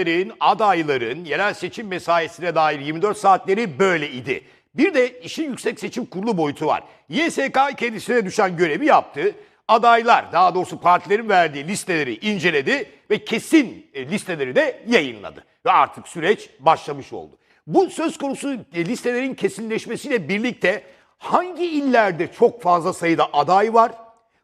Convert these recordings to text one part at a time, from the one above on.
partilerin, adayların yerel seçim mesaisine dair 24 saatleri böyle idi. Bir de işin Yüksek Seçim Kurulu boyutu var. YSK kendisine düşen görevi yaptı. Adaylar, daha doğrusu partilerin verdiği listeleri inceledi ve kesin e, listeleri de yayınladı. Ve artık süreç başlamış oldu. Bu söz konusu e, listelerin kesinleşmesiyle birlikte hangi illerde çok fazla sayıda aday var?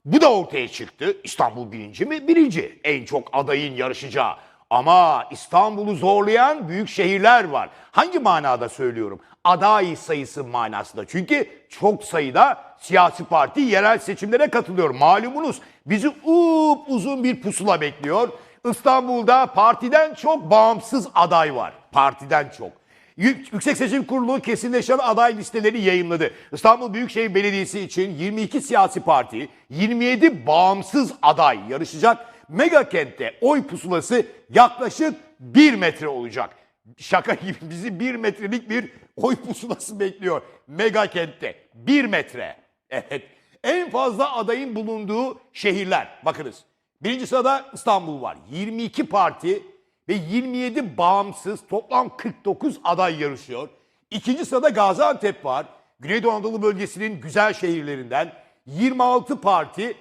Bu da ortaya çıktı. İstanbul birinci mi? Birinci. En çok adayın yarışacağı. Ama İstanbul'u zorlayan büyük şehirler var. Hangi manada söylüyorum? Aday sayısı manasında. Çünkü çok sayıda siyasi parti yerel seçimlere katılıyor. Malumunuz bizi up uzun bir pusula bekliyor. İstanbul'da partiden çok bağımsız aday var. Partiden çok. Yük- Yüksek Seçim Kurulu kesinleşen aday listeleri yayınladı. İstanbul Büyükşehir Belediyesi için 22 siyasi parti, 27 bağımsız aday yarışacak. Mega kentte oy pusulası yaklaşık 1 metre olacak. Şaka gibi bizi 1 metrelik bir oy pusulası bekliyor. Mega kentte 1 metre. Evet. En fazla adayın bulunduğu şehirler. Bakınız. Birinci sırada İstanbul var. 22 parti ve 27 bağımsız toplam 49 aday yarışıyor. İkinci sırada Gaziantep var. Güneydoğu Anadolu bölgesinin güzel şehirlerinden 26 parti,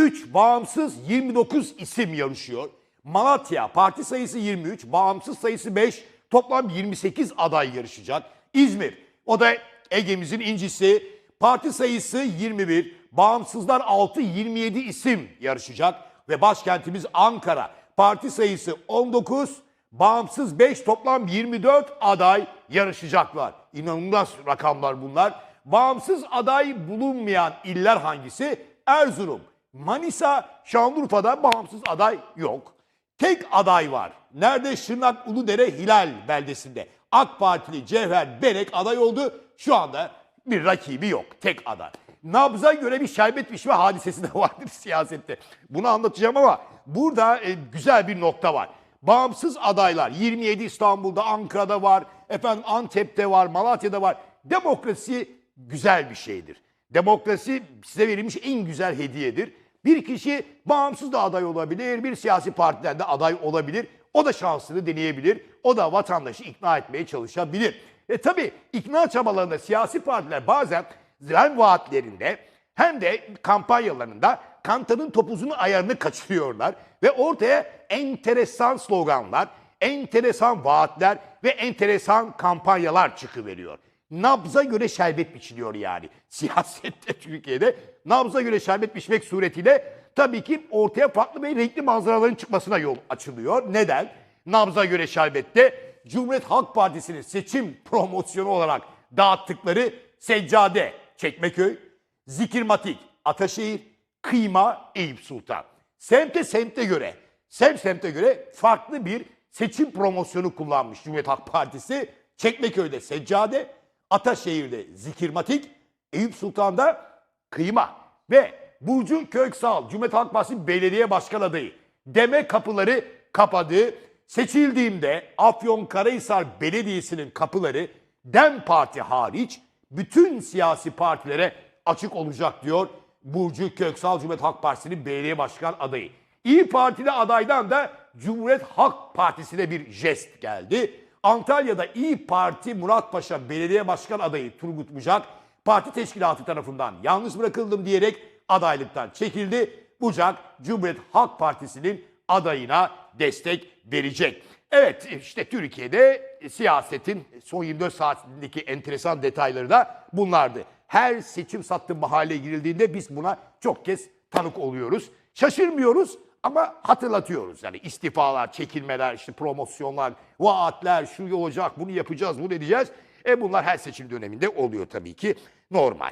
3 bağımsız 29 isim yarışıyor. Malatya parti sayısı 23, bağımsız sayısı 5, toplam 28 aday yarışacak. İzmir o da Ege'mizin incisi. Parti sayısı 21, bağımsızlar 6, 27 isim yarışacak. Ve başkentimiz Ankara. Parti sayısı 19, bağımsız 5, toplam 24 aday yarışacaklar. İnanılmaz rakamlar bunlar. Bağımsız aday bulunmayan iller hangisi? Erzurum, Manisa, Şanlıurfa'da bağımsız aday yok. Tek aday var. Nerede? Şırnak Uludere Hilal beldesinde. AK Partili Cevher Berek aday oldu. Şu anda bir rakibi yok. Tek aday. Nabza göre bir şerbet pişme hadisesi de vardır siyasette. Bunu anlatacağım ama burada e, güzel bir nokta var. Bağımsız adaylar 27 İstanbul'da, Ankara'da var, efendim Antep'te var, Malatya'da var. Demokrasi güzel bir şeydir. Demokrasi size verilmiş en güzel hediyedir. Bir kişi bağımsız da aday olabilir, bir siyasi partiden de aday olabilir. O da şansını deneyebilir. O da vatandaşı ikna etmeye çalışabilir. E tabi ikna çabalarında siyasi partiler bazen hem vaatlerinde hem de kampanyalarında kantanın topuzunu ayarını kaçırıyorlar. Ve ortaya enteresan sloganlar, enteresan vaatler ve enteresan kampanyalar çıkıveriyor. Nabza göre şerbet biçiliyor yani. Siyasette Türkiye'de nabza göre şerbet biçmek suretiyle tabii ki ortaya farklı ve renkli manzaraların çıkmasına yol açılıyor. Neden? Nabza göre şerbette Cumhuriyet Halk Partisi'nin seçim promosyonu olarak dağıttıkları seccade Çekmeköy, Zikirmatik, Ataşehir, Kıyma, Eyüp Sultan. Semte semte göre, sem semte göre farklı bir seçim promosyonu kullanmış Cumhuriyet Halk Partisi. Çekmeköy'de seccade, Ataşehir'de Zikirmatik, Eyüp Sultan'da Kıyma ve Burcu Köksal, Cumhuriyet Halk Partisi Belediye Başkan adayı deme kapıları kapadı. Seçildiğimde Afyonkarahisar Belediyesi'nin kapıları DEM Parti hariç bütün siyasi partilere açık olacak diyor Burcu Köksal Cumhuriyet Halk Partisi'nin belediye başkan adayı. İyi Partili adaydan da Cumhuriyet Halk Partisi'ne bir jest geldi. Antalya'da İyi Parti Murat Paşa belediye başkan adayı Turgut Bucak parti teşkilatı tarafından yalnız bırakıldım diyerek adaylıktan çekildi. Bucak Cumhuriyet Halk Partisi'nin adayına destek verecek. Evet işte Türkiye'de siyasetin son 24 saatindeki enteresan detayları da bunlardı. Her seçim sattı mahalle girildiğinde biz buna çok kez tanık oluyoruz. Şaşırmıyoruz ama hatırlatıyoruz. Yani istifalar, çekilmeler, işte promosyonlar, vaatler, şu olacak, bunu yapacağız, bunu edeceğiz. E bunlar her seçim döneminde oluyor tabii ki normal.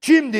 Şimdi